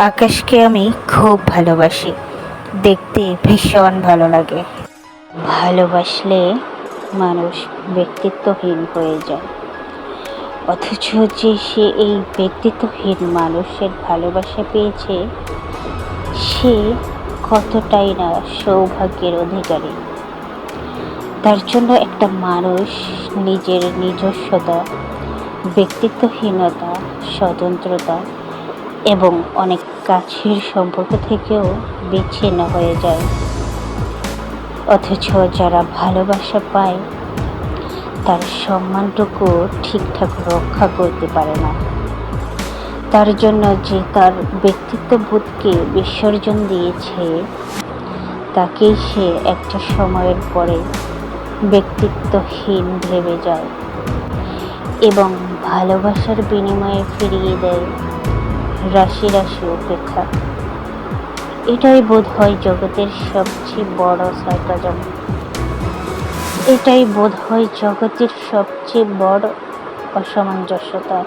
আকাশকে আমি খুব ভালোবাসি। দেখতে ভীষণ ভালো লাগে। ভালোবাসলে মানুষ ব্যক্তিত্বহীন হয়ে যায়। অথচ যে সে এই ব্যক্তিত্বহীন মানুষের ভালোবাসা পেয়েছে, সে কতটাই না সৌভাগ্যের অধিকারী। তার জন্য একটা মানুষ নিজের নিজস্বতা, ব্যক্তিত্বহীনতা, স্বতন্ত্রতা এবং অনেক কাছের সম্পর্ক থেকেও বিচ্ছিন্ন হয়ে যায়। অথচ যারা ভালোবাসা পায়, তার সম্মানটুকু ঠিকঠাক রক্ষা করতে পারে না। তার জন্য যে তার ব্যক্তিত্ববোধকে বিসর্জন দিয়েছে, তাকেই সে একটা সময়ের পরে ব্যক্তিত্বহীন ভেবে যায় এবং ভালোবাসার বিনিময়ে ফিরিয়ে দেয়। রাশি রাশি উপেক্ষা এটাই বোধ হয় জগতের সবচেয়ে বড় সার্কাজম এটাই বোধ হয় জগতের সবচেয়ে বড় অসামঞ্জস্যতা।